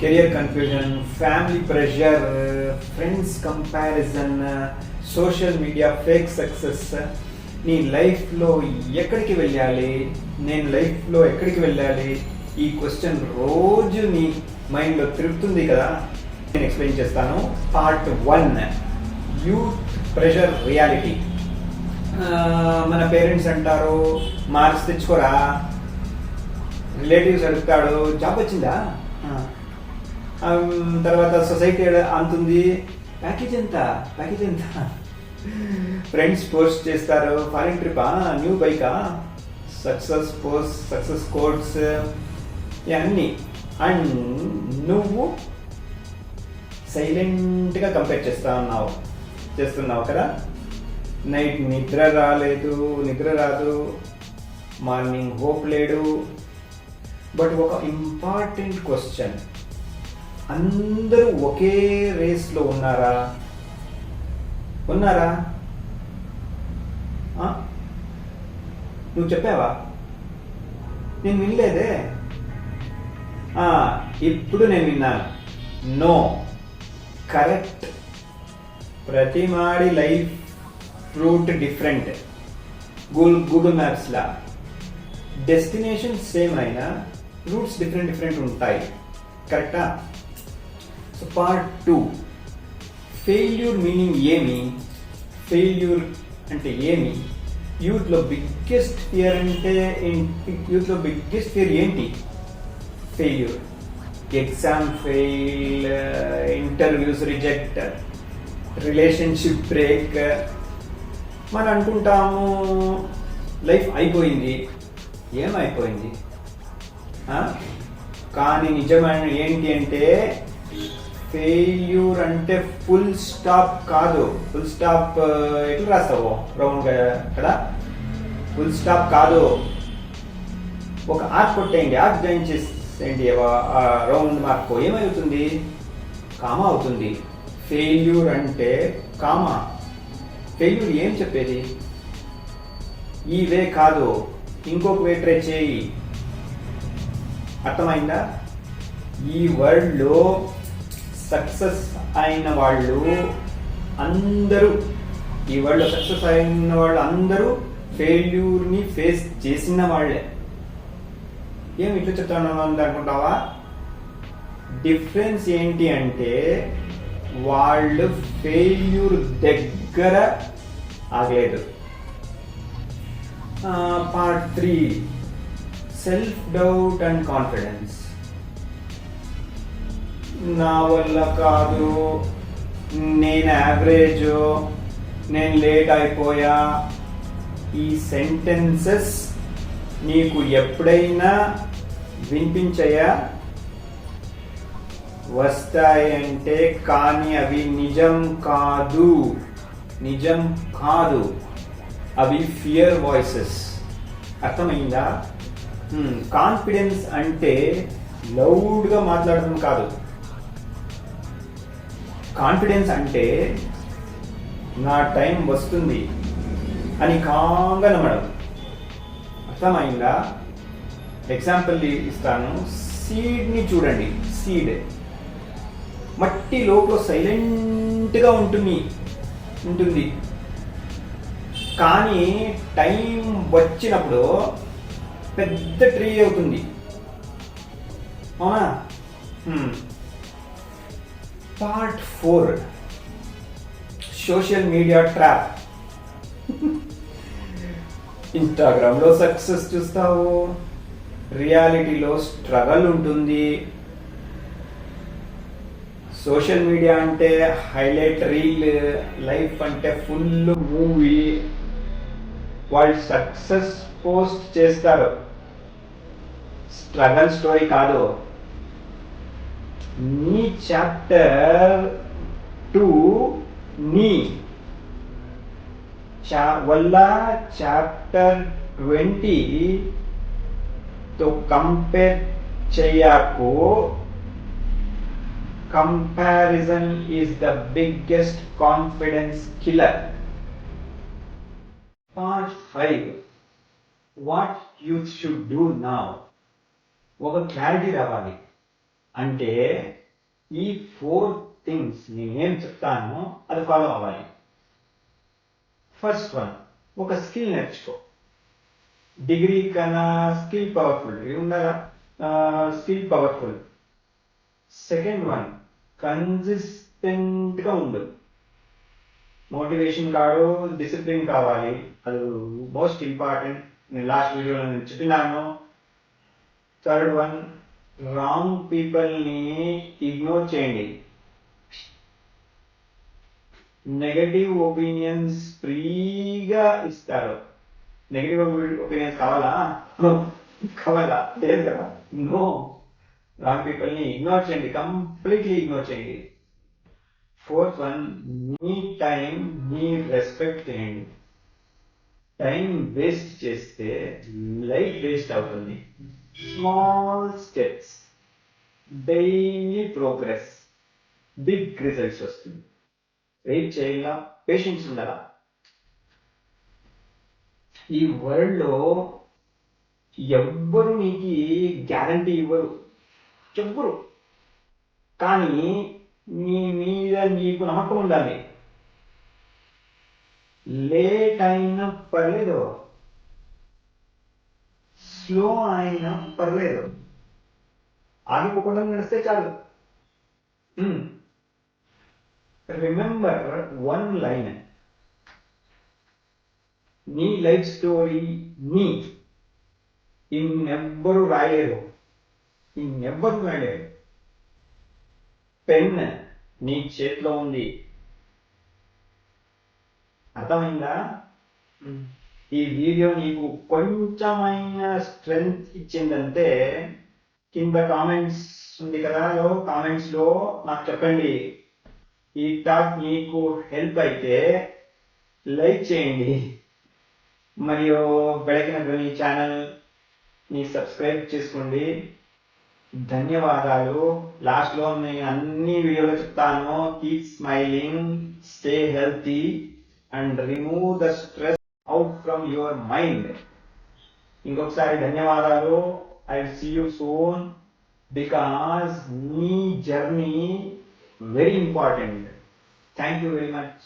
Career confusion family pressure friends comparison social media fake success నీ లైఫ్లో ఎక్కడికి వెళ్ళాలి? నేను లైఫ్లో ఎక్కడికి వెళ్ళాలి? ఈ క్వశ్చన్ రోజు నీ మైండ్లో తిరుగుతుంది కదా? నేను ఎక్స్ప్లెయిన్ చేస్తాను. Part one youth pressure reality మన పేరెంట్స్ అంటారు మార్క్స్ తెచ్చుకోరా? రిలేటివ్స్ అడుగుతాడు జాబ్ వచ్చిందా? తర్వాత సొసైటీ అంతుంది? ప్యాకేజ్ ఎంత? ప్యాకేజ్ ఎంత? ఫ్రెండ్స్ పోస్ట్ చేస్తారు. ఫారిన్ ట్రిపా న్యూ బైకా సక్సెస్ పోస్ట్ సక్సెస్ కోడ్స్ ఇవన్నీ. అండ్ నువ్వు సైలెంట్గా కంపేర్ చేస్తా ఉన్నావు. చేస్తున్నావు కదా? నైట్ నిద్ర రాలేదు నిద్ర రాదు. మార్నింగ్ హోప్ లేడు. బట్ ఒక ఇంపార్టెంట్ క్వశ్చన్ అందరూ ఒకే రేస్లో ఉన్నారా? ఉన్నారా? నువ్వు చెప్పావా? నేను వినలేదే. ఇప్పుడు నేను విన్నాను. నో కరెక్ట్ ప్రతి మాడి life route different Google Google మ్యాప్స్లా destination same అయినా రూట్స్ డిఫరెంట్ డిఫరెంట్ ఉంటాయి. కరెక్టా so part two failure meaning ఏమి? ఫెయిల్యూర్ అంటే ఏమి? యూత్లో బిగ్గెస్ట్ ఫియర్ అంటే యూత్లో బిగ్గెస్ట్ ఫియర్ ఏంటి? Failure exam fail interviews reject relationship break మనం అనుకుంటాము లైఫ్ అయిపోయింది. ఏమైపోయింది? కానీ నిజమైన ఏంటి అంటే ఫెయిల్యూర్ అంటే ఫుల్ స్టాప్ కాదు. ఫుల్ స్టాప్ ఎట్లా రాస్తావు? రౌండ్ కదా ఫుల్ స్టాప్ కాదు. ఒక ఆర్క్ కొట్టేయండి. ఆర్క్ జాయిన్ చేసేయండి. Round mark. ఏమవుతుంది? కామా అవుతుంది. ఫెయిల్యూర్ అంటే కామా. ఫెయిల్యూర్ ఏం చెప్పేది? ఈ వే కాదు. ఇంకొక వే ట్రై చేయి. అర్థమైందా? ఈ వరల్డ్లో సక్సెస్ అయిన వాళ్ళు అందరూ ఈ వరల్డ్లో సక్సెస్ అయిన వాళ్ళు అందరూ ఫెయిల్యూర్ని ఫేస్ చేసిన వాళ్ళే. ఏం ఇట్లా చెప్తాను అని అనుకుంటావా? డిఫరెన్స్ ఏంటి అంటే వాళ్ళు ఫెయిల్యూర్ దగ్గర ఆగలేదు. Part three self doubt and confidence నా వల్ల కాదు. నేను యావరేజ్ నేను లేట్ అయిపోయా. ఈ సెంటెన్సెస్ నీకు ఎప్పుడైనా వినిపించయా? వస్తాయంటే కానీ అవి నిజం కాదు. నిజం కాదు. అవి ఫియర్ వాయిసెస్ అర్థమైందా? కాన్ఫిడెన్స్ అంటే లౌడ్గా మాట్లాడడం కాదు. కాన్ఫిడెన్స్ అంటే నా టైం వస్తుంది అని కాంగా నమ్మడం. అర్థమైందా? ఎగ్జాంపుల్ ఇస్తాను. సీడ్ని చూడండి. సీడ్. మట్టి లోపల సైలెంట్గా ఉంటుంది. ఉంటుంది. కానీ టైం వచ్చినప్పుడు పెద్ద ట్రీ అవుతుంది. అవునా? Part four social media trap ఇన్స్టాగ్రామ్లో సక్సెస్ చూస్తావు. రియాలిటీలో స్ట్రగల్ ఉంటుంది. సోషల్ మీడియా అంటే హైలైట్ రీల్ లైఫ్ అంటే ఫుల్ మూవీ వాళ్ళు సక్సెస్ పోస్ట్ చేస్తారు. స్ట్రగల్ స్టోరీ కాదు. నీ చాప్టర్ టూ నీ చా వల్ల చాప్టర్ ట్వంటీ తో కంపేర్ చేయకు comparison is the biggest confidence killer part five what youth should do now ఒక క్లారిటీ రావాలి. అంటే ఈ ఫోర్ థింగ్స్ నేనేం చెప్తానో అది ఫాలో అవ్వాలి. ఫస్ట్ వన్ ఒక స్కిల్ నేర్చుకో. డిగ్రీ కన్నా స్కిల్ పవర్ఫుల్ ఇది ఉండాలా? Skill powerful. సెకండ్ వన్ కన్సిస్టెంట్గా ఉండు. మోటివేషన్ కాదు డిసిప్లిన్ కావాలి. అది మోస్ట్ ఇంపార్టెంట్. నేను లాస్ట్ వీడియోలో నేను చెప్పినాను. థర్డ్ వన్ రాంగ్ పీపుల్ని ఇగ్నోర్ చేయండి. నెగటివ్ ఒపీనియన్స్ ఫ్రీగా ఇస్తారు. నెగటివ్ ఒపీనియన్స్ కావాలా? కావాలా? లేదు కదా? నో రాంగ్ పీపుల్ని ఇగ్నోర్ చేయండి. కంప్లీట్లీ ఇగ్నోర్ చేయండి. ఫోర్త్ వన్ మీ టైం మీ రెస్పెక్ట్ చేయండి. టైం వేస్ట్ చేస్తే లైఫ్ వేస్ట్ అవుతుంది. Small steps daily progress big results వస్తుంది. వెయిట్ చేయాల? పేషెన్స్ ఉండాలా? ఈ వరల్డ్లో ఎవ్వరు నీకు గ్యారంటీ ఇవ్వరు. చెప్పరు కానీ నీ మీద నీకు నమ్మకం ఉండాలి. లేట్ అయినా పర్లేదు. స్లో అయినా పర్లేదు. ఆగిపోకుండా నడిస్తే చాలు. రిమెంబర్ వన్ లైన్ నీ లైఫ్ స్టోరీ నీ. ఇన్నెవ్వరు రాయలేరు. ఇన్నెవ్వరు రాయలేరు. పెన్ నీ చేతిలో ఉంది. అర్థమైందా? ఈ వీడియో నీకు కొంచెమైన స్ట్రెంగ్త్ ఇచ్చిందంటే కింద కామెంట్స్ ఉంది కదా కామెంట్స్లో నాకు చెప్పండి ఈ టాక్ మీకు హెల్ప్ అయితే లైక్ చేయండి మరియు బెಳಗಿన ధ్వని ఛానల్ని సబ్స్క్రైబ్ చేసుకోండి. ధన్యవాదాలు లాస్ట్లో నేను అన్ని వీడియోలు చెప్తాను keep smiling stay healthy and remove the stress out from your mind ఇంకొకసారి ధన్యవాదాలు I see you soon because me journey very important thank you very much